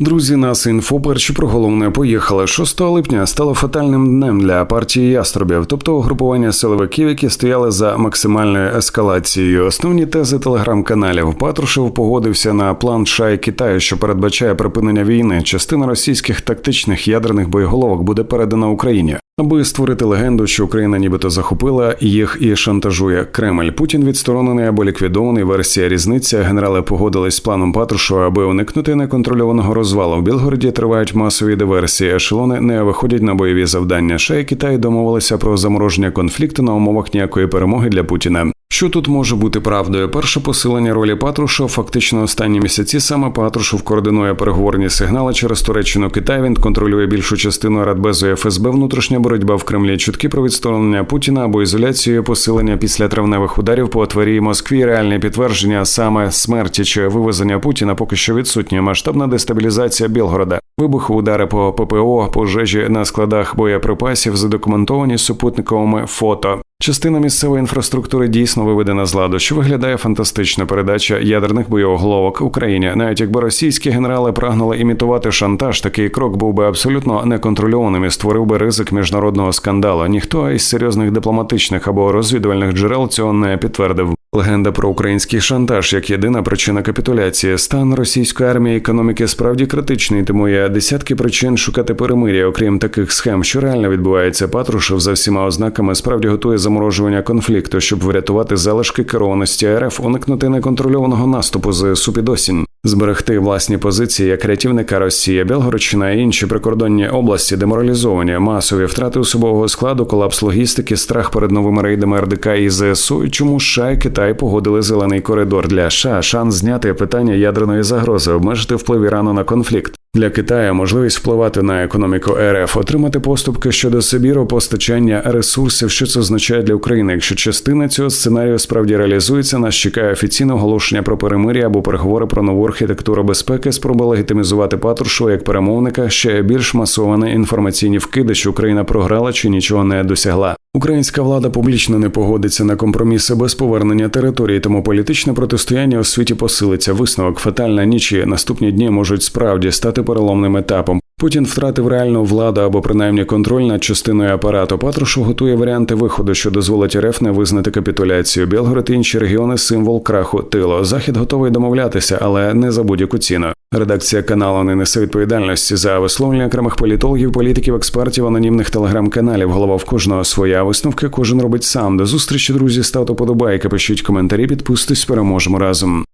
Друзі, нас інфо перші про головне поїхали. 6 липня стало фатальним днем для партії яструбів, тобто угрупування силовиків, які стояли за максимальною ескалацією. Основні тези телеграм-каналів Патрушев погодився на план Шай Китаю, що передбачає припинення війни. Частина російських тактичних ядерних боєголовок буде передана Україні. Аби створити легенду, що Україна нібито захопила їх і шантажує Кремль. Путін відсторонений або ліквідований. Версія різниця. Генерали погодились з планом Патрушева, аби уникнути неконтрольованого розвалу. В Білгороді тривають масові диверсії. Ешелони не виходять на бойові завдання. Ще Китай домовилися про замороження конфлікту на умовах ніякої перемоги для Путіна. Що тут може бути правдою? Перше посилення ролі Патрушева фактично останні місяці саме Патрушев координує переговорні сигнали через Туреччину Китай. Він контролює більшу частину Радбезу і ФСБ. Внутрішня боротьба в Кремлі. Чутки про відсторонення Путіна або ізоляцію посилення після травневих ударів по Твері Москві. Реальне підтвердження саме смерті чи вивезення Путіна поки що відсутні. Масштабна дестабілізація Білгорода. Вибухи, удари по ППО, пожежі на складах боєприпасів задокументовані супутниковими фото. Частина місцевої інфраструктури дійсно виведена з ладу, що виглядає фантастично. Передача ядерних бойових Україні. Навіть якби російські генерали прагнули імітувати шантаж, такий крок був би абсолютно неконтрольованим і створив би ризик міжнародного скандалу. Ніхто із серйозних дипломатичних або розвідувальних джерел цього не підтвердив. Легенда про український шантаж як єдина причина капітуляції. Стан російської армії економіки справді критичний, тому є десятки причин шукати перемир'я. Окрім таких схем, що реально відбувається, Патрушев за всіма ознаками справді готує заморожування конфлікту, щоб врятувати залишки керованості РФ, уникнути неконтрольованого наступу з Супідосінь. Зберегти власні позиції як рятівника Росія, Білгородщина і інші прикордонні області деморалізовані, масові втрати особового складу, колапс логістики, страх перед новими рейдами РДК і ЗСУ. Чому США і Китай погодили зелений коридор для США, шанс зняти питання ядерної загрози, обмежити вплив Ірану на конфлікт. Для Китаю можливість впливати на економіку РФ, отримати поступки щодо Сибіру, постачання ресурсів, що це означає для України. Якщо частина цього сценарію справді реалізується, нас чекає офіційне оголошення про перемир'я або переговори про нову архітектуру безпеки, спроба легітимізувати Патрушева як перемовника, ще більш масовані інформаційні вкиди, що Україна програла чи нічого не досягла. Українська влада публічно не погодиться на компроміси без повернення території, тому політичне протистояння у світі посилиться. Висновок фатальна ніч і наступні дні можуть справді стати переломним етапом. Путін втратив реальну владу або принаймні контроль над частиною апарату. Патрушев готує варіанти виходу, що дозволить РФ не визнати капітуляцію. Білгород і інші регіони символ краху тилу. Захід готовий домовлятися, але не за будь-яку ціну. Редакція каналу не несе відповідальності за висловлення окремих політологів, політиків, експертів, анонімних телеграм-каналів. Голова в кожного своя висновки кожен робить сам. До зустрічі друзі ставте подобайки, пишіть коментарі, підписуйтесь, переможемо разом.